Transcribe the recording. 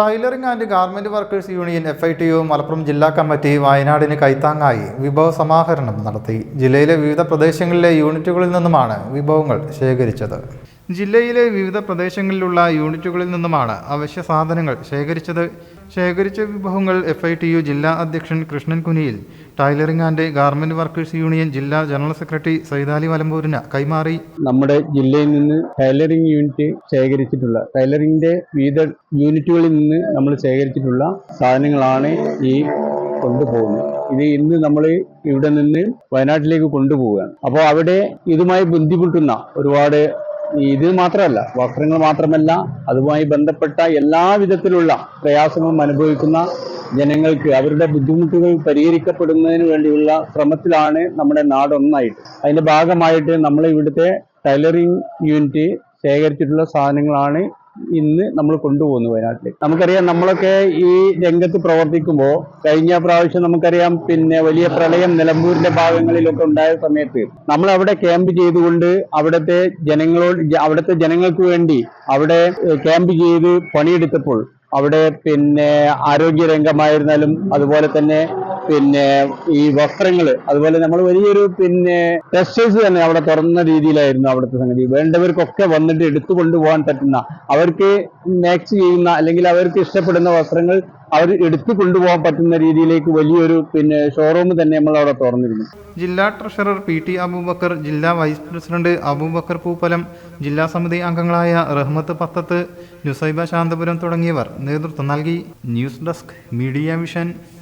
Tailoring and garment workers union F I T U Malappuram ജില്ലാ committee വയനാടിന് കൈത്താങ്ങായി വിഭവ സമാഹരണം നടത്തി. ജില്ലയിലെ വിവിധ പ്രദേശങ്ങളിലെ യൂണിറ്റുകളിൽ നിന്നുമാണ് വിഭവങ്ങൾ ശേഖരിച്ചത്. ജില്ലയിലെ വിവിധ പ്രദേശങ്ങളിലുള്ള യൂണിറ്റുകളിൽ നിന്നുമാണ് അവശ്യ സാധനങ്ങൾ ശേഖരിച്ചത്. ശേഖരിച്ച വിഭവങ്ങൾ എഫ് ഐ ടി യു ജില്ലാ അധ്യക്ഷൻ Krishnan Kuniyil tailoring and garment workers union ജില്ലാ ജനറൽ സെക്രട്ടറി സൈതാലി വലമ്പൂരിന് കൈമാറി. നമ്മുടെ ജില്ലയിൽ നിന്ന് ടൈലറിംഗ് യൂണിറ്റ് ശേഖരിച്ചിട്ടുള്ള ടൈലറിംഗിന്റെ വിവിധ യൂണിറ്റുകളിൽ നിന്ന് നമ്മൾ ശേഖരിച്ചിട്ടുള്ള സാധനങ്ങളാണ് ഈ കൊണ്ടുപോകുന്നത്. ഇത് ഇന്ന് നമ്മൾ ഇവിടെ നിന്ന് വയനാട്ടിലേക്ക് കൊണ്ടുപോവുകയാണ്. അപ്പോൾ അവിടെ ഇതുമായി ബന്ധപ്പെട്ടുന്ന ഒരുപാട് ഇത് മാത്രമല്ല വസ്ത്രങ്ങൾ മാത്രമല്ല അതുമായി ബന്ധപ്പെട്ട എല്ലാ വിധത്തിലുള്ള പ്രയാസങ്ങളും അനുഭവിക്കുന്ന ജനങ്ങൾക്ക് അവരുടെ ബുദ്ധിമുട്ടുകൾ പരിഹരിക്കപ്പെടുന്നതിന് വേണ്ടിയുള്ള ശ്രമത്തിലാണ് നമ്മുടെ നാട് ഒന്നായിട്ട്. അതിന്റെ ഭാഗമായിട്ട് നമ്മൾ ഇവിടുത്തെ ടൈലറിംഗ് യൂണിറ്റ് ശേഖരിച്ചിട്ടുള്ള സാധനങ്ങളാണ് ഇന്ന് നമ്മൾ കൊണ്ടുപോകുന്നു വയനാട്ടിൽ നമുക്കറിയാം നമ്മളൊക്കെ ഈ രംഗത്ത് പ്രവർത്തിക്കുമ്പോൾ കഴിഞ്ഞ പ്രാവശ്യം നമുക്കറിയാം പിന്നെ വലിയ പ്രളയം നിലമ്പൂരിന്റെ ഭാഗങ്ങളിലൊക്കെ ഉണ്ടായ സമയത്ത് നമ്മൾ അവിടെ ക്യാമ്പ് ചെയ്തുകൊണ്ട് അവിടുത്തെ ജനങ്ങളോട് അവിടുത്തെ ജനങ്ങൾക്ക് വേണ്ടി അവിടെ ക്യാമ്പ് ചെയ്ത് പണിയെടുത്തപ്പോൾ അവിടെ പിന്നെ ആരോഗ്യ രംഗമായിരുന്നാലും അതുപോലെ തന്നെ പിന്നെ ഈ വസ്ത്രങ്ങൾ അതുപോലെ നമ്മൾ വലിയൊരു പിന്നെ ടെക്സ്റ്റൈൽസ് തന്നെ അവിടെ തുറന്ന രീതിയിലായിരുന്നു അവിടുത്തെ സംഗതി. വേണ്ടവർക്കൊക്കെ വന്നിട്ട് എടുത്തു കൊണ്ടുപോകാൻ പറ്റുന്ന അവർക്ക് മാക്സ് ചെയ്യുന്ന അല്ലെങ്കിൽ അവർക്ക് ഇഷ്ടപ്പെടുന്ന വസ്ത്രങ്ങൾ അവർ എടുത്തു കൊണ്ടുപോകാൻ പറ്റുന്ന രീതിയിലേക്ക് വലിയൊരു പിന്നെ ഷോറൂം തന്നെ നമ്മൾ അവിടെ തുറന്നിരുന്നു. ജില്ലാ ട്രഷറർ പി ടി അബൂബക്കർ ജില്ലാ വൈസ് പ്രസിഡന്റ് അബൂബക്കർ പൂപ്പലം ജില്ലാ സമിതി അംഗങ്ങളായ റഹ്മത്ത് പത്തത്ത് നുസൈബ ശാന്തപുരം തുടങ്ങിയവർ നേതൃത്വം നൽകി. News desk media vision.